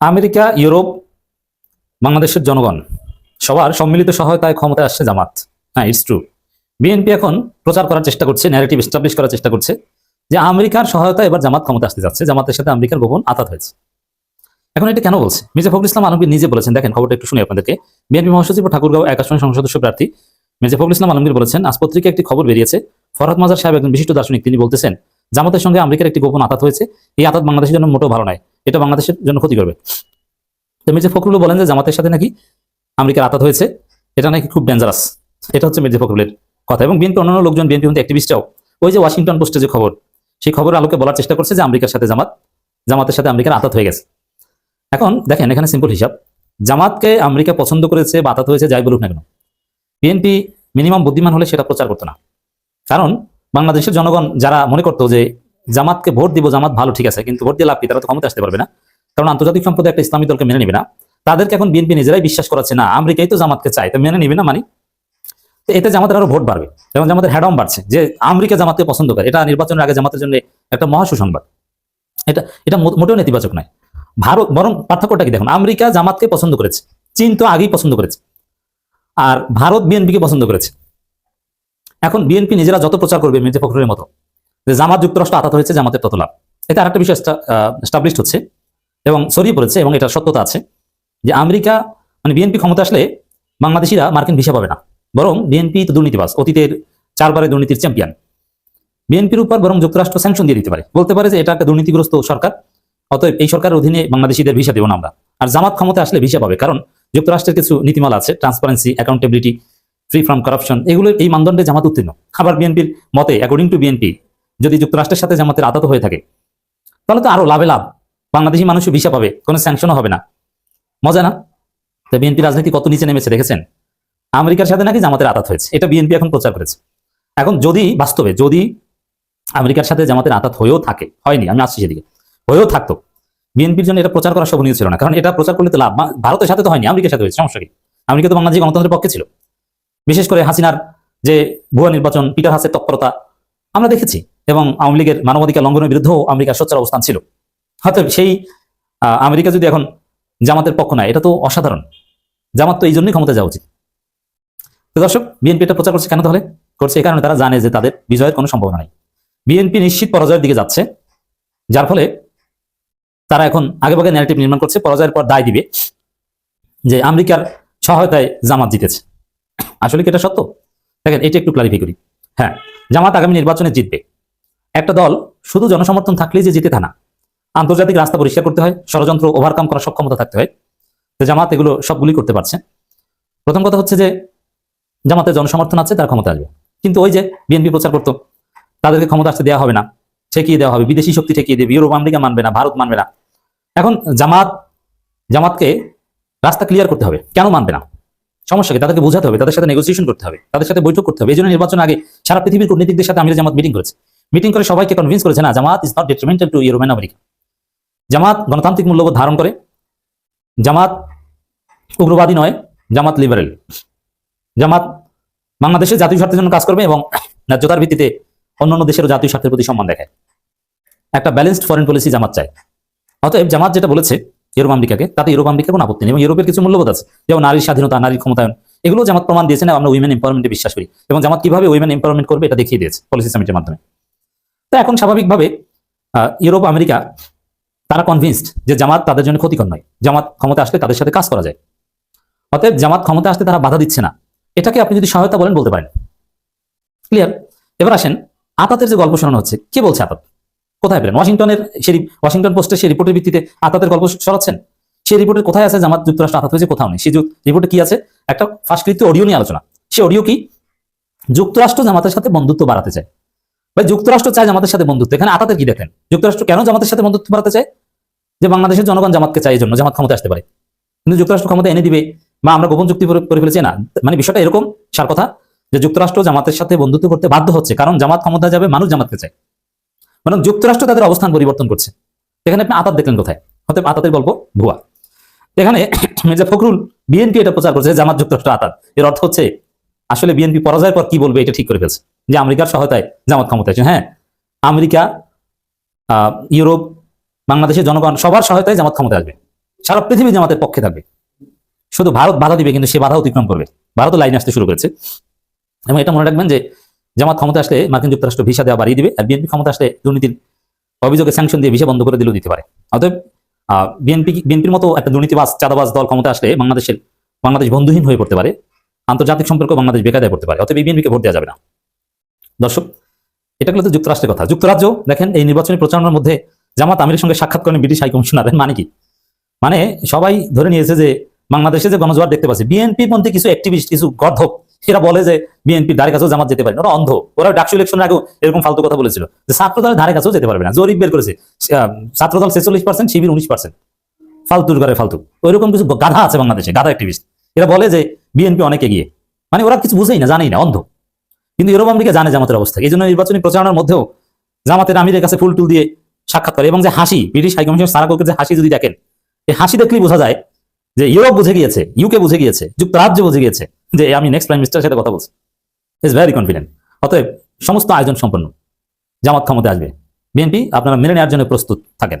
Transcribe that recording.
America, Europe, বাংলাদেশের জনগণ, সবার সম্মিলিত সহায়তায় ক্ষমতায় আসছে জামাত। হ্যাঁ ইটস ট্রু বিএনপি এখন প্রচার করার চেষ্টা করছে ন্যারেটিভ এস্টাবলিশ করার চেষ্টা করছে যে আমেরিকার সহায়তা এবার জামাত ক্ষমতা আসতে যাচ্ছে। জামাতের সাথে আমেরিকার গোপন আতাত হয়েছে। এখন এটা কেন বলছে? মির্জা ফখরুল ইসলাম আলমগীর নিজে বলেছেন, দেখেন, খবরটা একটু শুনি আপনাদেরকে। বিএনপি মহাসচিব ঠাকুরগাঁও এক আসনের সংসদ সদস্য প্রার্থী মির্জা ফখরুল ইসলাম আলমগীর বলেছেন, আজ পত্রিকায় একটি খবর বেরিয়েছে। ফরহাদ মাজার সাহেব একজন বিশিষ্ট দার্শনিক। তিনি বলতেছেন, জামাতের সঙ্গে আমেরিকার একটি গোপন আতাত হয়েছে। এই আঘাত বাংলাদেশের জন্য মোটেও ভালো নয়। এটা বাংলাদেশের জন্য ক্ষতি করবে। তো মির্জা ফখরুল বলেন যে জামাতের সাথে নাকি আমেরিকার আঘাত হয়েছে, এটা নাকি খুব ডেঞ্জারাস এটা হচ্ছে মির্জা ফখরুলের কথা এবং বিএনপি অন্যান্য লোকজন বিএনপি মধ্যে অ্যাক্টিভিস্টরাও ওই যে ওয়াশিংটন পোস্টে যে খবর, সেই খবরের আলোকে বলার চেষ্টা করছে যে আমেরিকার সাথে জামাত, জামাতের সাথে আমেরিকার আঘাত হয়ে গেছে। এখন দেখেন, এখানে সিম্পল হিসাব। জামাতকে আমেরিকা পছন্দ করেছে বা আঘাত হয়েছে, যাই বলুক না কেন। বিএনপি মিনিমাম বুদ্ধিমান হলে সেটা প্রচার করতো না। কারণ বাংলাদেশের জনগণ যারা মনে করতো যে জামাতকে ভোট দিব, জামাত ভালো, ঠিক আছে, কিন্তু ভোট দিয়ে লাভ কি? তারা তো ক্ষমতা আসতে পারবে না। কারণ আন্তর্জাতিক সম্প্রদায় একটা ইসলামী দলকে মেনে নেবে না। তাদেরকে এখন বিএনপি নিজেরাই বিশ্বাস করাচ্ছে, না, আমেরিকাই তো জামাতকে চায়, তো মেনে নিবে না মানে? তো এতে জামাতের আরও ভোট বাড়বে, এবং জামাতের হ্যাডম বাড়ছে, যে আমেরিকা জামাতকে পছন্দ করে। এটা নির্বাচনের আগে জামাতের জন্য একটা মহা সুসংবাদ এটা এটা মোটেও নেতিবাচক নয়। ভারত, বরং পার্থক্যটা কি দেখুন? আমেরিকা জামাতকে পছন্দ করেছে, চীন তো আগেই পছন্দ করেছে, আর ভারত বিএনপিকে পছন্দ করেছে। এখন বিএনপি নিজেরা যত প্রচার করবে মির্জা ফখরুলের মতো যে জামাত যুক্তরাষ্ট্র আঘাত হয়েছে জামাতের তত লাভ এতে আরেকটা বিষয় হচ্ছে এবং ছড়িয়ে পড়েছে এবং এটা সত্যতা আছে যে আমেরিকা মানে বিএনপি ক্ষমতা আসলে বাংলাদেশিরা মার্কিন ভিসা পাবে না। বরং বিএনপি তো দুর্নীতিবাস অতীতের চারবারে দুর্নীতির চ্যাম্পিয়ন বিএনপির উপর বরং যুক্তরাষ্ট্র স্যাংশন দিয়ে দিতে পারে। বলতে পারে যে এটা একটা দুর্নীতিগ্রস্ত সরকার, অতএব এই সরকারের অধীনে বাংলাদেশিদের ভিসা দেবো না আমরা। আর জামাত ক্ষমতা আসলে ভিসা পাবে, কারণ যুক্তরাষ্ট্রের কিছু নীতিমালা আছে transparency accountability free from corruption এগুলো এই মানদণ্ডে জামাত উত্তীর্ণ। আবার বিএনপির মতে অ্যাকর্ডিং টু বিএনপি যদি যুক্তরাষ্ট্রের সাথে জামাতের আদত হয়ে থাকে, তাহলে তো আরও লাভে লাভ। বাংলাদেশি মানুষও ভিসা পাবে, কোনো স্যাংশনও হবে না। মজা না? তো বিএনপি রাজনীতি কত নিচে নেমেছে দেখেছেন? আমেরিকার সাথে নাকি জামাতের আঘাত হয়েছে? এটা বিএনপি এখন প্রচার করেছে। এখন যদি, বাস্তবে যদি আমেরিকার সাথে জামাতের আঘাত হয়েও থাকে, হয়নি, আমি আসছি সেদিকে, হয়েও থাকতো বিএনপির জন্য এটা প্রচার করা শোভনীয় ছিল না, কারণ এটা প্রচার করলে তো লাভ ভারতের সাথে তো হয়নি, আমেরিকার সাথে হয়েছে, সমস্যা কি? আমেরিকা তো বাংলাদেশ গণতন্ত্রের পক্ষে ছিল। বিশেষ করে হাসিনার যে ভুয়া নির্বাচন, পিটার হাসের তৎপরতা, আমরা দেখেছি। এবং আওয়ামী লীগের মানবাধিকার লঙ্ঘনের বিরুদ্ধেও আমেরিকার সোচ্চার অবস্থান ছিল। হয়তো সেই আমেরিকা যদি এখন জামাতের পক্ষ নেয়, এটা তো অসাধারণ। জামাত তো এই জন্যই ক্ষমতা যাওয়া উচিত। তো দর্শক, বিএনপি এটা প্রচার করছে কেন তাহলে? করছে এই কারণে তারা জানে যে তাদের বিজয়ের কোনো সম্ভাবনা নেই। বিএনপি নিশ্চিত পরাজয়ের দিকে যাচ্ছে, যার ফলে তারা এখন আগেভাগে ন্যারেটিভ নির্মাণ করছে, পরাজয়ের পর দায় দিবে, যে আমেরিকার সহায়তায় জামাত জিতেছে। আসলে কি এটা সত্য? দেখেন, এটা একটু ক্লারিফাই করি। হ্যাঁ জামাত আগামী নির্বাচনে জিতবে। একটা দল শুধু জনসমর্থন থাকলেই যে জিতে তা না। আন্তর্জাতিক রাস্তা পরিষ্কার করতে হয়, ষড়যন্ত্র ওভারকাম করার সক্ষমতা থাকতে হয়। তো জামাত এগুলো সবগুলি করতে পারছে। প্রথম কথা হচ্ছে যে, জামাতের জনসমর্থন আছে, তার ক্ষমতা আসবে। কিন্তু ওই যে বিএনপি প্রচার করতো, তাদেরকে ক্ষমতা আসতে দেওয়া হবে না, ঠেকিয়ে দেওয়া হবে, বিদেশি শক্তি ঠেকিয়ে দেবে, ইউরোপ, আমেরিকা মানবে না, ভারত মানবে না। এখন জামাত, জামাতকে রাস্তা ক্লিয়ার করতে হবে, কেন মানবে না? সমস্যা কি? তাদেরকে বোঝাতে হবে, তাদের সাথে নেগোসিয়েশন করতে হবে, তাদের সাথে বৈঠক করতে হবে। এই জন্য নির্বাচন আগে সারা পৃথিবীর কূটনীতিকদের সাথে আমির জামাত মিটিং করেছে। মিটিং করে সবাইকে কনভিন্স করেছে, না, Jamaat is not detrimental to Europe America Jamaat গণতান্ত্রিক মূল্যবোধ ধারণ করে, জামাত উগ্রবাদী নয়, জামাত লিবারেল জামাত বাংলাদেশের জাতীয় স্বার্থের জন্য কাজ করবে এবং ন্যায্যতার ভিত্তিতে অন্যান্য দেশেরও জাতীয় স্বার্থের প্রতি সম্মান দেখায়। একটা ব্যালেন্সড ফরেন পলিসি জামাত চায়। অতএব জামাত যেটা বলেছে ইউরোপ আমেরিকাকে তাতে ইউরোপ আমেরিকার কোনো আপত্তি নেই এবং ইউরোপের কিছু মূল্যবোধ আছে। যেমন নারীর স্বাধীনতা, নারীর ক্ষমতায়ন এগুলো জামাত প্রমাণ দিয়েছে না, আমরা উইমেন এম্পাওয়ারমেন্টে বিশ্বাস করি। এবং জামাত কীভাবে উইমেন এম্পাওয়ারমেন্ট করবে এটা দেখিয়ে দিয়েছে পলিসি সামিটের মাধ্যমে। তো এখন স্বাভাবিকভাবে ইউরোপ, আমেরিকা, তারা কনভিন্সড যে জামাত তাদের জন্য ক্ষতিকর নয়। জামাত ক্ষমতা আসলে তাদের সাথে কাজ করা যায়। অতএব জামাত ক্ষমতা আসতে তারা বাধা দিচ্ছে না। এটাকে আপনি যদি সহায়তা বলেন বলতে পারেন। ক্লিয়ার এবার আসেন আতাতের যে গল্প শোনানো হচ্ছে, কে বলছে আতাত? কোথায় পেলেন? ওয়াশিংটনের সেই, ওয়াশিংটন পোস্টের সেই রিপোর্টের ভিত্তিতে আতাতের গল্প শোনাচ্ছেন? সেই রিপোর্টের কোথায় আছে জামাত যুক্তরাষ্ট্র আঘাত হয়েছে, কোথাও নেই? সেই রিপোর্টে কি আছে? একটা ফার্স্টকৃত অডিও নিয়ে আলোচনা। সে অডিও কি যুক্তরাষ্ট্র জামাতের সাথে বন্ধুত্ব বাড়াতে চায়? ভাই, যুক্তরাষ্ট্র চায় জামাতের সাথে বন্ধুত্ব। এখানে আতাতের কি দেখেন? যুক্তরাষ্ট্র কেন জামাতের সাথে বন্ধুত্ব বাড়াতে চায়? যে বাংলাদেশের জনগণ জামাতকে চায় এই জন্য, জামাত ক্ষমতা আসতে পারে। কিন্তু যুক্তরাষ্ট্র ক্ষমতা এনে দিবে, বা আমরা গোপন চুক্তি করে ফেলেছি, না। মানে বিষয়টা এরকম, সার কথা, যে যুক্তরাষ্ট্র জামাতের সাথে বন্ধুত্ব করতে বাধ্য হচ্ছে, কারণ জামাত ক্ষমতা যাবে, মানুষ জামাতকে চায়। মানে যুক্তরাষ্ট্র তাদের অবস্থান পরিবর্তন করছে। এখানে আপনি আতাত দেখলেন কোথায়? হতে আতাতের গল্প, ভুয়া। এখানে মির্জা ফখরুল, বিএনপি এটা প্রচার করছে জামাত, যুক্তরাষ্ট্র আতাত। এর অর্থ হচ্ছে, আসলে বিএনপি পরাজয়ের পর কি বলবে, এটা ঠিক করে ফেলছে। যে আমেরিকার সহায়তায় জামাত ক্ষমতা আছে হ্যাঁ? আমেরিকা ইউরোপ, বাংলাদেশের জনগণ সবার সহায়তায় জামাত ক্ষমতা আসবে। সারা পৃথিবী জামাতের পক্ষে থাকবে। শুধু ভারত বাধা দিবে, কিন্তু সে বাধা অতিক্রম করবে। ভারতও লাইনে আসতে শুরু করেছে। এবং এটা মনে রাখবেন যে জামাত ক্ষমতা আসলে মার্কিন যুক্তরাষ্ট্র ভিসা দেওয়া বাড়িয়ে দিবে, আর বিএনপি ক্ষমতা আসলে দুর্নীতির অভিযোগে স্যাংশন দিয়ে ভিসা বন্ধ করে দিলেও দিতে পারে। অতএব বিএনপি, বিএনপির মতো একটা দুর্নীতিবাস চাঁদাবাজ দল ক্ষমতা আসলে বাংলাদেশের, বাংলাদেশ বন্ধুহীন হয়ে পড়তে পারে। আন্তর্জাতিক সম্পর্ক বাংলাদেশ বেকায়দায় পড়তে পারে। অতএব বিএনপিকে ভোট দেওয়া যাবে না। দর্শক এটা হলো তো যুক্তরাষ্ট্রের কথা। যুক্তরাজ্য দেখেন এই নির্বাচনী প্রচারণার মধ্যে জামাত আমিরের সঙ্গে সাক্ষাৎ করেন ব্রিটিশ হাই কমিশনার মানে কি? মানে সবাই ধরে নিয়েছে যে বাংলাদেশে যে গণজোয়ার দেখতে পাচ্ছি বিএনপির মধ্যে কিছু অ্যাক্টিভিস্ট কিছু গর্ধক এরা বলে যে বিএনপির ধারে কাছেও জামাত যেতে পারে ওরা অন্ধ। ওরা ডাকসু ইলেকশনের আগেও এরকম ফালতু কথা বলেছিল যে ছাত্রদলের ধারে কাছেও যেতে পারবে না। জরিপ বের করেছে আহ, ছাত্রদল ছেচল্লিশ পার্সেন্ট শিবির উনিশ পার্সেন্ট ফালতুর ঘরে ফালতু। ওইরকম কিছু গাধা আছে বাংলাদেশে গাধা অ্যাক্টিভিস্ট এরা বলে যে বিএনপি অনেক এগিয়ে। মানে ওরা কিছু বুঝেই না জানেই না অন্ধ। কিন্তু ইউরোপ আমেরিকা জানে জামাতের অবস্থা। এই জন্য নির্বাচনী প্রচারণার মধ্যেও জামাতের আমিরের কাছে ফুল টুল দিয়ে সাক্ষাৎ করে এবং যে হাসি, ব্রিটিশ হাইকমিশন সারাকলকে যে হাসি যদি দেখেন, এই হাসি দেখলেই বোঝা যায় যে ইউরোপ বুঝে গিয়েছে ইউকে বুঝে গিয়েছে, যুক্তরাজ্য বুঝে গিয়েছে যে আমি নেক্সট প্রাইম মিনিস্টারের সাথে কথা বলছি। ইজ ভেরি কনফিডেন্ট অতএব সমস্ত আয়োজন সম্পন্ন। জামাত ক্ষমতা আসবে। বিএনপি আপনারা মেনে নেওয়ার জন্য প্রস্তুত থাকেন।